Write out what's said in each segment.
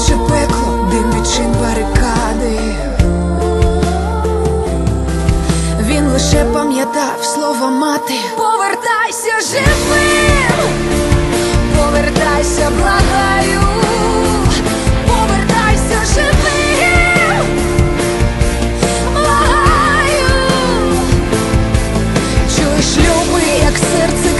Наче пекло, дим відчин барикади. Він лише пам'ятав слова мати. Повертайся живим, повертайся, благаю, повертайся живим, благаю. Чуєш, люби, як серце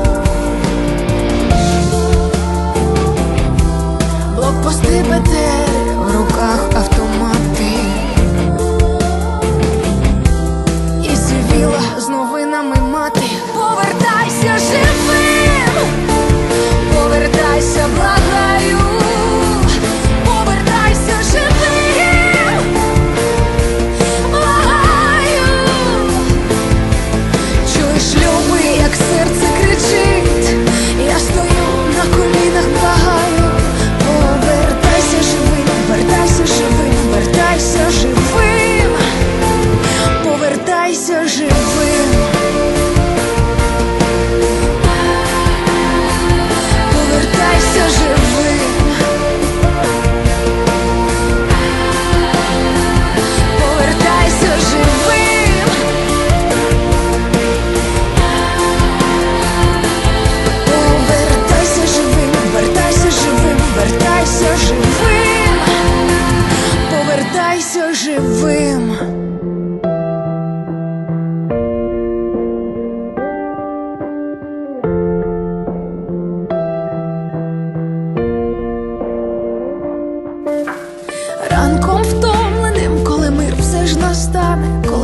but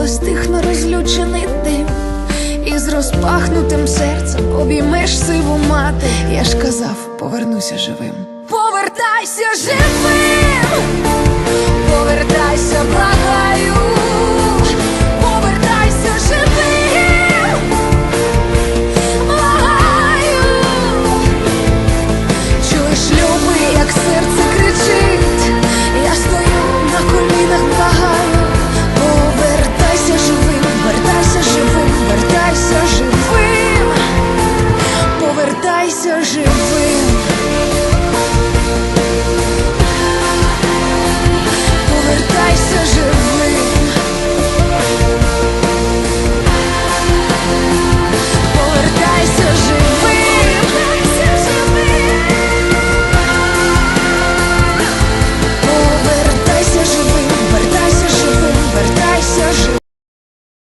коли розлючений дим, і з розпахнутим серцем обіймеш сиву мати. Я ж казав, повернуся живим. Повертайся живим,